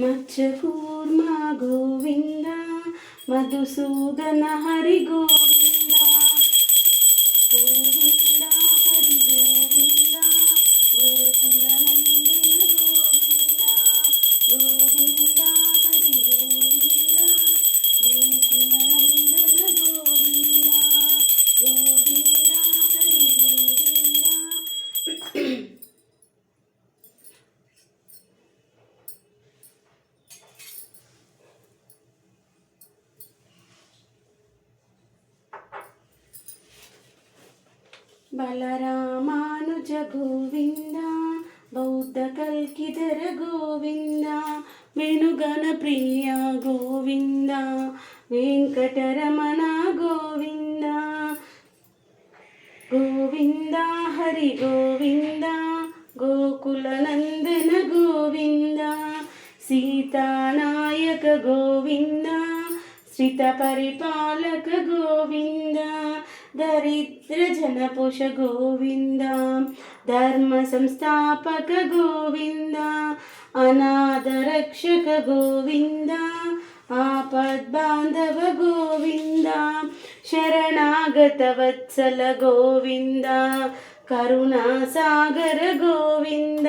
మత్స్యకూర్మా గోవింద మధుసూదన హరి బలరామానుజ గోవింద బౌద్ధ కల్కిధర గోవింద వెనుగన ప్రియ గోవింద వెంకటరమణ గోవింద. గోవింద హరి గోవింద గోకుల నందన గోవింద సీతానాయక గోవింద శ్రిత పరిపాలక గోవింద దరిద్ర జనపుష గోవింద ధర్మ సంస్థాపక గోవింద అనాథరక్షక గోవింద ఆపద్బాంధవ గోవింద శరణాగత వత్సల గోవింద కరుణాసాగర గోవింద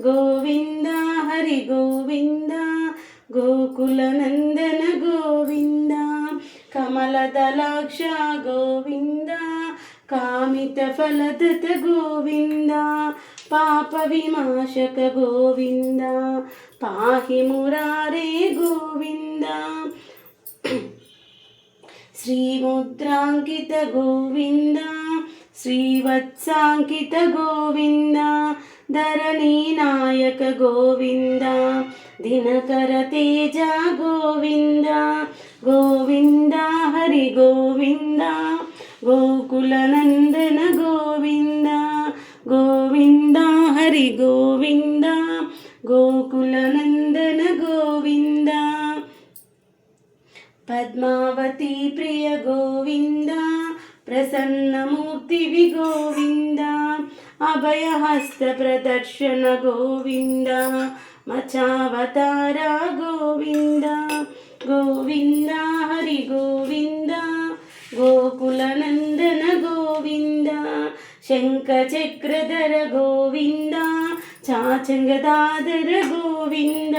గోవింద హరి గోవింద గోకులనందన గో కమలదలాక్ష గోవింద కామిత ఫలదత గోవింద పాప వినాశక గోవింద పాహి మురారే గోవింద. శ్రీముద్రాంకిత గోవింద శ్రీవత్సాంకిత గోవింద ధరణీ నాయక గోవింద దినకర తేజ గోవింద గోవింద హరి గోవింద గోకుల నందన గోవింద గోవింద హరి గోవింద గోకుల నందన గోవింద. పద్మావతి ప్రియ గోవింద ప్రసన్నమూర్తివి గోవింద అభయహస్త ప్రదర్శన గోవింద మచావతార గోవింద. గోవింద హరి గోవింద గోకుల నందన గోవింద శంఖ చక్రధర గోవింద చాచంగదాదర గోవింద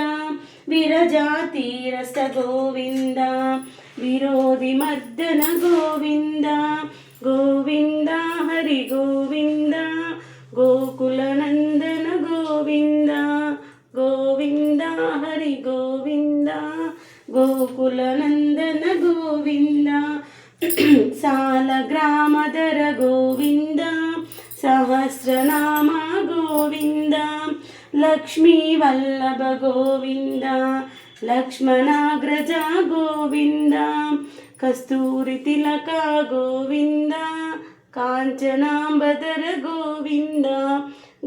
విరజాతీరస గోవింద విరోధి మర్దన గోవింద గోవింద హరి గోవింద గోకుల సహస్రనామ గోవింద లక్ష్మీ వల్లభ గోవింద లక్ష్మణాగ్రజ గోవింద కస్తూరి తిలక గోవింద కాంచనాంబదర గోవింద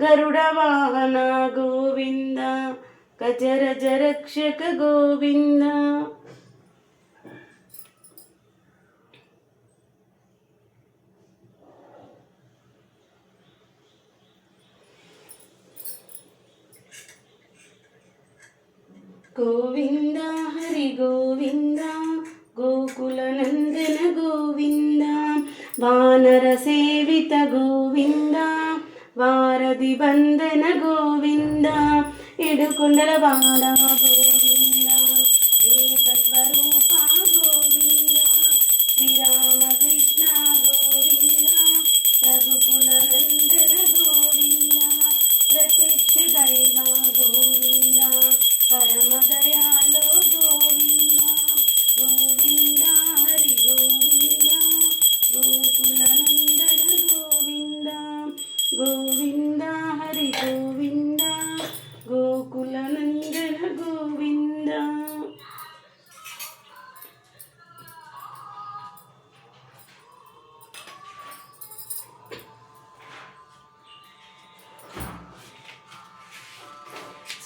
గరుడ వాహన గోవింద గజరజ రక్షక గోవింద. గోవింద హరి గోవింద గోకుల నందన గోవింద వానర సేవిత గోవింద వారధి వందన గోవింద ఇడుకుండల వాడ గోవింద.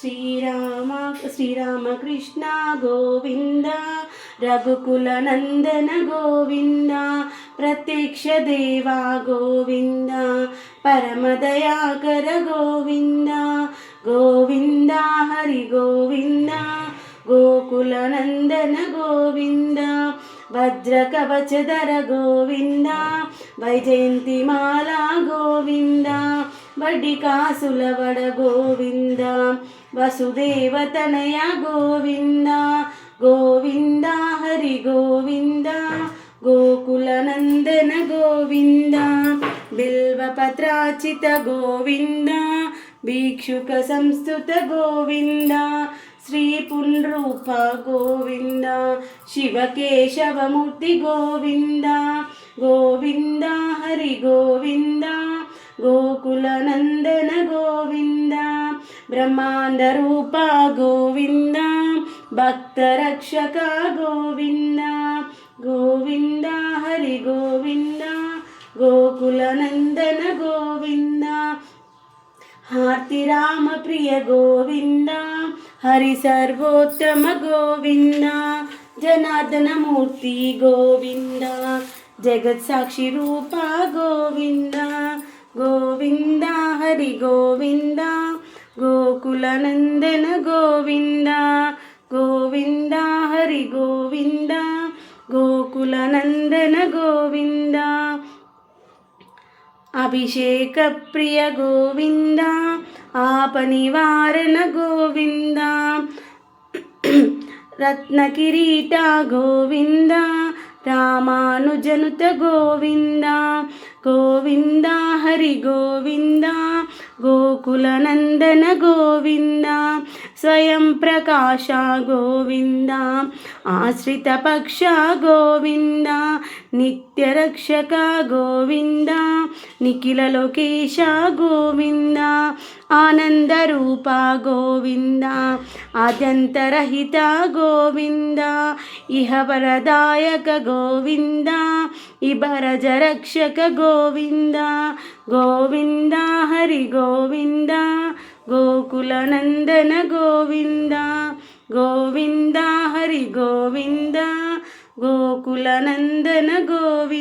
శ్రీరామ శ్రీరామకృష్ణ గోవింద రఘుకుల నందన గోవింద ప్రత్యక్ష దేవా గోవింద పరమదయాకర గోవింద గోవింద హరి గోవింద గోకుల నందన గోవింద వజ్రకవచధర గోవింద వైజయంతిమాల గోవింద వడ్డి వడ గోవింద వసుదేవతనయ గోవింద గోవింద హరి గోవింద గోకుల నందన గోవింద బిల్వపత్రాచిత గోవింద భిక్షుక సంస్థుత గోవింద శ్రీ పునరూప గోవింద శివకేశవమూర్తి గోవింద గోవింద హరి గోవింద గోకుల నందన గోవింద బ్రహ్మాండ రూప గోవింద భక్త రక్షక గోవింద గోవింద హరి గోవింద గోకుల నందన గోవింద హార్తి రామ ప్రియ గోవింద హరి సర్వోత్తమ గోవింద జనార్దన మూర్తి గోవింద జగత్ సాక్షి గోకులనందన గోవింద గోవింద హరి గోవింద గోకులనందన గోవింద అభిషేక ప్రియ గోవింద ఆపనివారణ గోవింద రత్నకిరీట గోవింద రామానుజనుత గోవింద గోవింద హరి గోవిందా గోకుల నందన గోవింద స్వయం ప్రకాశ గోవింద ఆశ్రిత పక్ష గోవింద నిత్య రక్షక గోవింద. నిఖిల లోకేశ గోవింద ఆనంద రూప గోవింద ఆద్యంతరహిత గోవింద ఇహ వరదాయక గోవింద ఇబరజ రక్షక గోవింద గోవింద హరి గోవింద గోకులనందన గోవింద గోవింద హరి గోవింద గోకులనందన గోవింద.